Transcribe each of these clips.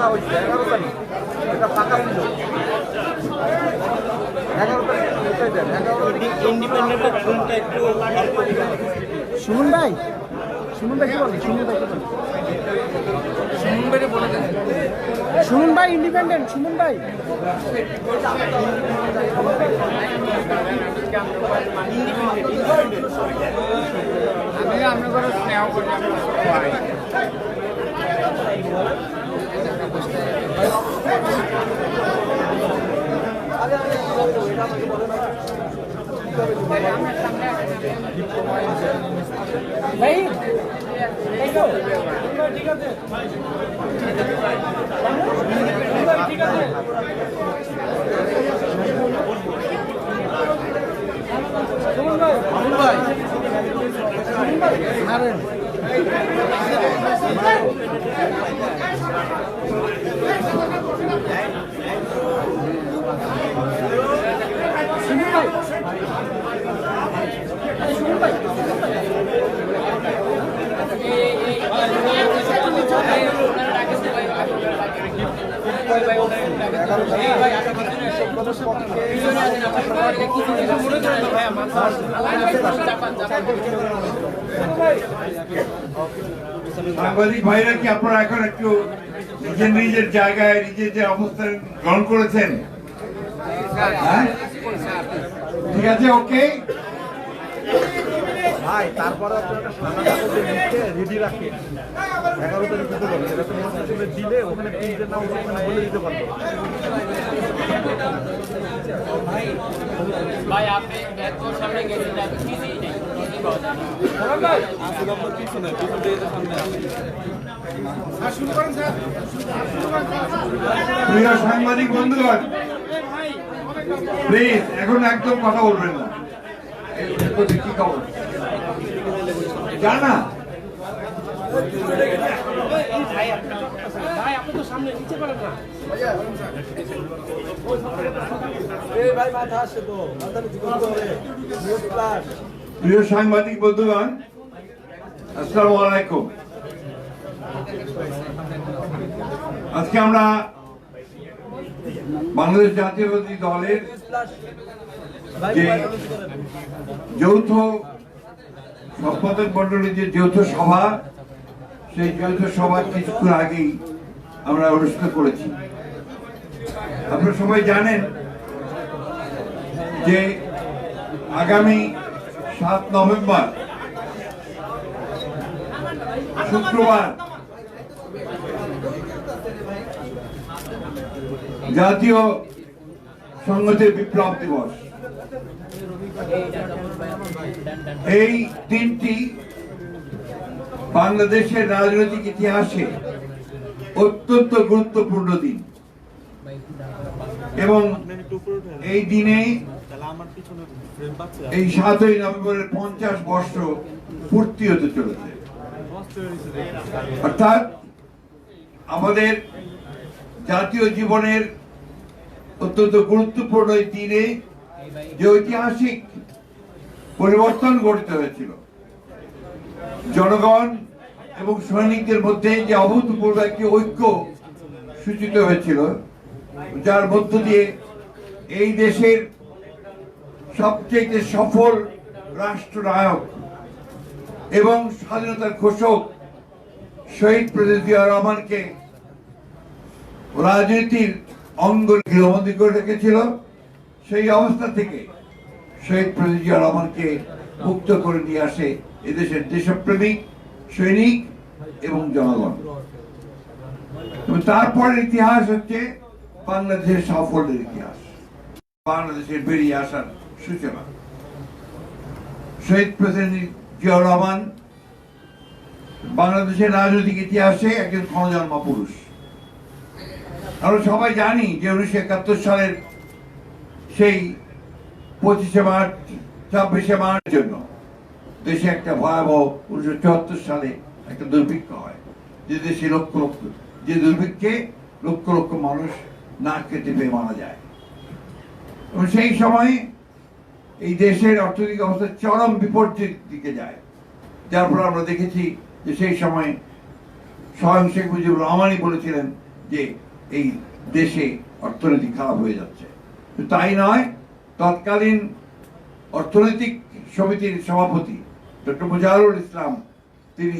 কথা হয়েছে এগারো তারিখ। এটা ফাঁকা ছিল। এগারো তারিখ এগারো তারিখ। ইন্ডিপেন্ডেন্টের ফোনটা একটু সুমন ভাই? সুমন ভাই কি বলেন সুমন ভাই সুমন ভাই বলে দেন। সুমন ভাই ইন্ডিপেন্ডেন্ট সুমন ভাই। আমি আপনাদের স্নেহ করি সবাই ভাই। সাংবাদিক ভাইরা কি আপনারা এখন একটু নিজের নিজের জায়গায় নিজের যে অবস্থান গ্রহণ করেছেন হ্যাঁ? ঠিক আছে ওকে ভাই তারপরে রেডি রাখেন এগারো তারিখ দিতে পারবেন এটা তো মনে দিলে ওখানে প্রিন্টের নাম ওখানে বলে দিতে পারব। ভাই আপনি সামনে কিছুই নেই। প্রিয় সাংবাদিক বন্ধুগণ প্লিজ এখন একদম কথা বলবেন না। কি খবর জানা। প্রিয় সাংবাদিক বন্ধুগণ আসসালামু আলাইকুম। আজকে আমরা বাংলাদেশ জাতীয়বাদী দলের যৌথ সম্পাদক মন্ডলীর যে যৌথ সভা, সেই যৌথ সভা কিছুক্ষণ আগেই আমরা অনুষ্ঠিত করেছি। আপনারা সবাই জানেন যে আগামী সাত নভেম্বর, শুক্রবার জাতীয় সংহতির বিপ্লব দিবস। এই দিনটি বাংলাদেশের রাজনৈতিক ইতিহাসে অত্যন্ত গুরুত্বপূর্ণ দিন। এবং এই দিনে এই সাতই নভেম্বরের পঞ্চাশ বর্ষ পূর্তি হতে চলেছে। অর্থাৎ আমাদের জাতীয় জীবনের অত্যন্ত গুরুত্বপূর্ণ এই দিনে যে ঐতিহাসিক পরিবর্তন গঠিত হয়েছিল, জনগণ এবং সৈনিকদের মধ্যে যে অভূতপূর্ব একটি ঐক্য সূচিত হয়েছিল, যার মধ্য দিয়ে এই দেশের সবচেয়ে সফল রাষ্ট্রনায়ক এবং স্বাধীনতার ঘোষক শহীদ প্রেসিডেন্ট জিয়া রহমানকে রাজনীতির অঙ্গ গৃহবন্দী করে রেখেছিল। সেই অবস্থা থেকে শহীদ প্রেসিডেন্ট জিয়া রহমানকে মুক্ত করে নিয়ে আসে এদেশের দেশপ্রেমিক, সৈনিক এবং জনগণ। তারপরের ইতিহাস হচ্ছে বাংলাদেশের সাফল্যের ইতিহাস। বাংলাদেশের বেরিয়ে আসার সূচনা। শহীদ প্রেসিডেন্ট জিয়াউর রহমান বাংলাদেশের রাজনৈতিক ইতিহাসে একজন ক্ষণজন্মা পুরুষ। আমরা সবাই জানি যে উনিশশো একাত্তর সালের সেই পঁচিশে মার্চ, ছাব্বিশে মার্চ জন্য দেশে একটা ভয়াবহ উনিশশো চুয়াত্তর সালে একটা দুর্ভিক্ষ হয়। যে দেশে লক্ষ লক্ষ, যে দুর্ভিক্ষে লক্ষ লক্ষ মানুষ না খেতে পেয়ে মারা যায়। এবং সেই সময় এই দেশের অর্থনৈতিক অবস্থা চরম বিপর্যয়ের দিকে যায়। যার ফলে আমরা দেখেছি যে সেই সময় স্বয়ং শেখ মুজিবুর রহমানই বলেছিলেন যে এই দেশে অর্থনীতি খারাপ হয়ে যাচ্ছে। তাই নয়, তৎকালীন অর্থনৈতিক সমিতির সভাপতি ডক্টর মুজাহিরুল ইসলাম, তিনি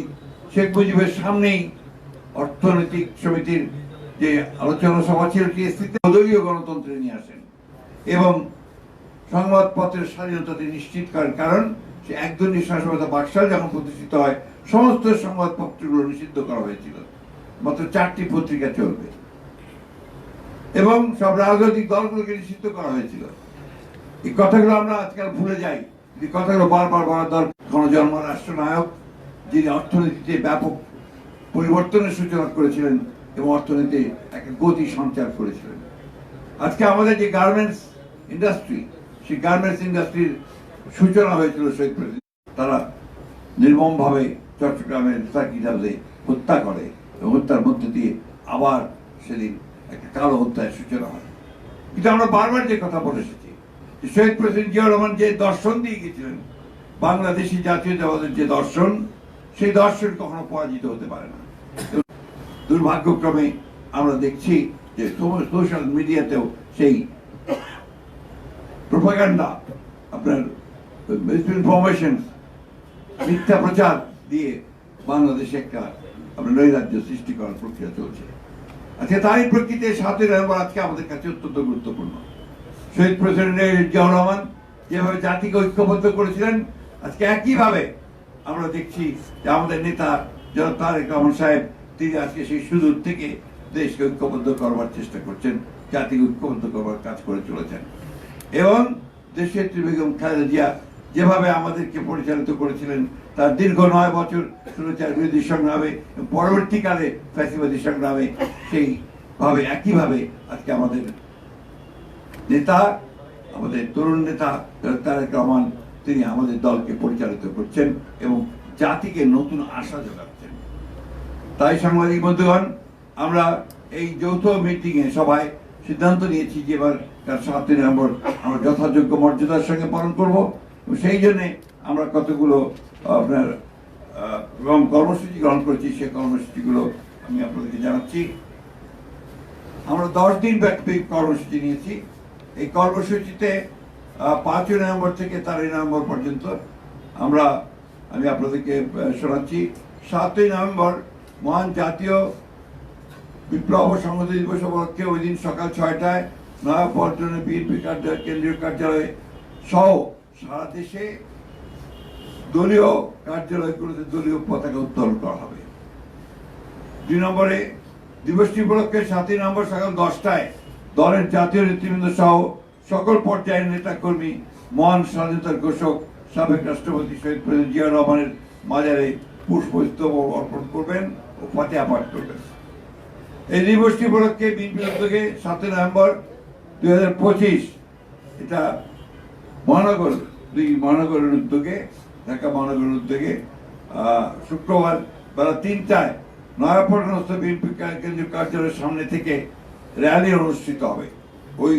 শেখ মুজিবের সামনেই অর্থনৈতিক সমিতির যে আলোচনা সভা ছিল টিএসসিতে, দলীয় গণতন্ত্রে নিয়ে আসেন। এবং সংবাদপত্রের স্বাধীনতা তিনি নিশ্চিত করেন, কারণ সে একদলীয় শাসনতা বাকশাল যখন প্রতিষ্ঠিত হয়, সমস্ত সংবাদপত্রগুলো নিষিদ্ধ করা হয়েছিল। মাত্র চারটি পত্রিকা চলবে। এবং সব রাজনৈতিক দলগুলোকে নিষিদ্ধ করা হয়েছিল। এই কথাগুলো আমরা আজকাল ভুলে যাই। এই কথাগুলো বারবার বলা দরকার। গণজন্ম, রাষ্ট্রনায়ক, যিনি অর্থনীতিতে ব্যাপক পরিবর্তনের সূচনা করেছিলেন এবং অর্থনীতিতে একটা গতি সঞ্চার করেছিলেন। আজকে আমাদের যে গার্মেন্টস ইন্ডাস্ট্রি, সেই গার্মেন্টস ইন্ডাস্ট্রির সূচনা হয়েছিল শহীদ তারা নির্মমভাবে চট্টগ্রামের সার্কিট হাউসে হত্যা করে এবং হত্যার মধ্যে দিয়ে আবার সেদিন একটা কালো হত্যার সূচনা হয়। কিন্তু আমরা বারবার যে কথা বলে এসেছি শহীদ প্রেসিডেন্ট জিয়া রহমান যে দর্শন দিয়ে গেছিলেন বাংলাদেশি জাতীয়তাবাদের যে দর্শন, সেই দর্শন কখনো পরাজিত হতে পারে না। দুর্ভাগ্যক্রমে আমরা দেখছি যে সোশ্যাল মিডিয়াতেও সেই প্রোপাগান্ডা, আপনার ইনফরমেশন মিথ্যা প্রচার দিয়ে বাংলাদেশে একটা, আপনার নৈরাজ্য সৃষ্টি করার প্রক্রিয়া চলছে। আজকে তারই প্রকৃতি সাথে নভেম্বর আজকে আমাদের কাছে অত্যন্ত গুরুত্বপূর্ণ। শহীদ প্রেসিডেন্ট জিয়াউর রহমান যেভাবে জাতিকে ঐক্যবদ্ধ করেছিলেন, আজকে একইভাবে আমরা দেখছি যে আমাদের নেতা তারেক রহমান সাহেব, তিনি আজকে সেই সুদূর থেকে দেশকে ঐক্যবদ্ধ করবার চেষ্টা করছেন, জাতিকে ঐক্যবদ্ধ করবার কাজ করে চলেছেন। এবং দেশের বেগম খালেদা জিয়া যেভাবে আমাদেরকে পরিচালিত করেছিলেন, তার দীর্ঘ নয় বছর সুরচার বিরোধী সংগ্রামে, পরবর্তীকালে ফ্যাসিবাদী সংগ্রামে সেই ভাবে একইভাবে আজকে আমাদের নেতা, আমাদের তরুণ নেতা তারেক রহমান, তিনি আমাদের দলকে পরিচালিত করছেন এবং জাতিকে নতুন আশা যোগাচ্ছেন তাই সাংবাদিক বন্ধুগণ, আমরা এই যৌথ মিটিংয়ে সবাই সিদ্ধান্ত নিয়েছি যে এবার তার সাতই নভেম্বর আমরা যথাযোগ্য মর্যাদার সঙ্গে পালন করব। সেই জন্য আমরা কতগুলো আপনার এবং কর্মসূচি গ্রহণ করেছি সেই কর্মসূচিগুলো আমি আপনাদেরকে জানাচ্ছি। আমরা দশ দিন ব্যাপী কর্মসূচি নিয়েছি। এই কর্মসূচিতে পাঁচই নভেম্বর থেকে তেরোই নভেম্বর পর্যন্ত আমরা, আমি আপনাদেরকে শোনাচ্ছি। সাতই নভেম্বর, মহান জাতীয় বিপ্লব সংহতি দিবস উপলক্ষে ওই দিন সকাল ছয়টায় নয়াপল্টনে বিএনপি কার্যালয় কেন্দ্রীয় কার্যালয়ে সহ সারা দেশে দলীয় কার্যালয়গুলোতে দলীয় পতাকা উত্তোলন করা হবে। দুই নম্বরে দিবসটি উপলক্ষে সাতই নম্বর সকাল দশটায় দলের জাতীয় নেতৃবৃন্দ সহ সকল পর্যায়ের নেতা কর্মী মহান স্বাধীনতার ঘোষক, সাবেক রাষ্ট্রপতি শহীদ প্রেসিডেন্ট জিয়া রহমানের মাজারে পুষ্পস্তব অর্পণ করবেন ও ফাতেহা পাঠ করবেন। এই দিবসটি উপলক্ষে বিএনপির উদ্যোগে সাতই নভেম্বর দুই হাজার পঁচিশ এটা মহানগর দুই মহানগরের উদ্যোগে, ঢাকা মহানগরের উদ্যোগে শুক্রবার বেলা তিনটায় নয়াপল্টনস্থ বিএনপি কেন্দ্রীয় কার্যালয়ের সামনে থেকে র্যালি অনুষ্ঠিত হবে। ওই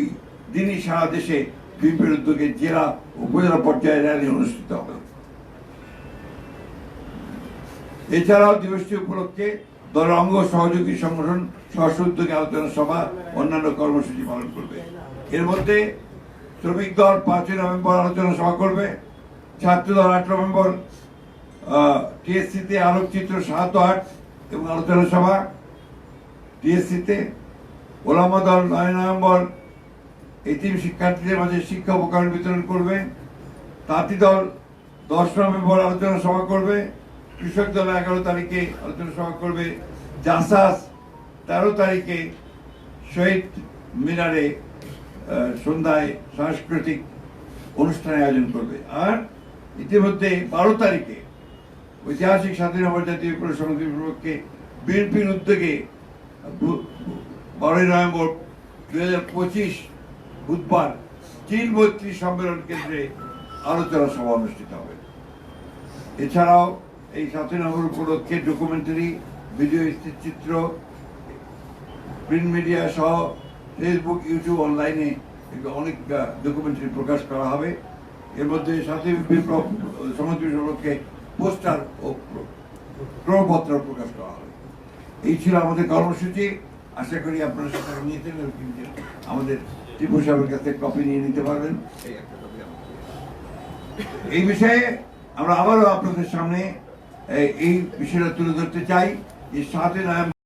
দিনই সারা দেশে বিএনপির উদ্যোগে জেলা উপজেলা পর্যায়ে র্যালি অনুষ্ঠিত হবে। এছাড়াও দিবসটি উপলক্ষে দলের অঙ্গ সহযোগী সংগঠন স্বস্ব উদ্যোগে আলোচনা সভা, অন্যান্য কর্মসূচি পালন করবে। এর মধ্যে শ্রমিক দল পাঁচই নভেম্বর আলোচনা সভা করবে। ছাত্র দল আট নভেম্বর টিএসসিতে আলোকচিত্র সাত আট এবং আলোচনা সভা টিএসসিতে। ওলামা দল নয় নভেম্বর এতিম শিক্ষার্থীদের মাঝে শিক্ষা উপকরণ বিতরণ করবে। তাঁতি দল দশ নভেম্বর আলোচনা সভা করবে। কৃষক দল এগারো তারিখে আলোচনা সভা করবে। জাসাস তেরো তারিখে শহীদ মিনারে সন্ধ্যায় সাংস্কৃতিক অনুষ্ঠানের আয়োজন করবে। আর ইতিমধ্যে বারো তারিখে ঐতিহাসিক স্বাধীন নভেম্বর জাতীয় সমিতির বিপক্ষে বিএনপির উদ্যোগে বারোই নভেম্বর দু হাজার পঁচিশ বুধবার চীন মৈত্রী সম্মেলন কেন্দ্রে আলোচনা সভা অনুষ্ঠিত হবে। এছাড়াও এই সাতই উপলক্ষে ডকুমেন্টারি ভিডিও চিত্র প্রিন্ট মিডিয়া সহ ফেসবুক ইউটিউব অনলাইনে অনেক ডকুমেন্টারি প্রকাশ করা হবে। এর মধ্যে সাতই বিপ্লব সমাজ উপলক্ষে পোস্টার ও প্রমাণপত্র প্রকাশ করা হবে। এই ছিল আমাদের কর্মসূচি। আশা করি আপনারা সেটা নিয়েছেন আমাদের টিপু সাহেবের কাছে কপি নিয়ে নিতে পারবেন। এই একটা এই বিষয়ে আমরা আবারও আপনাদের সামনে এই- এই বিষয়টা তুলে ধরতে চাই যে সাতই নভেম্বর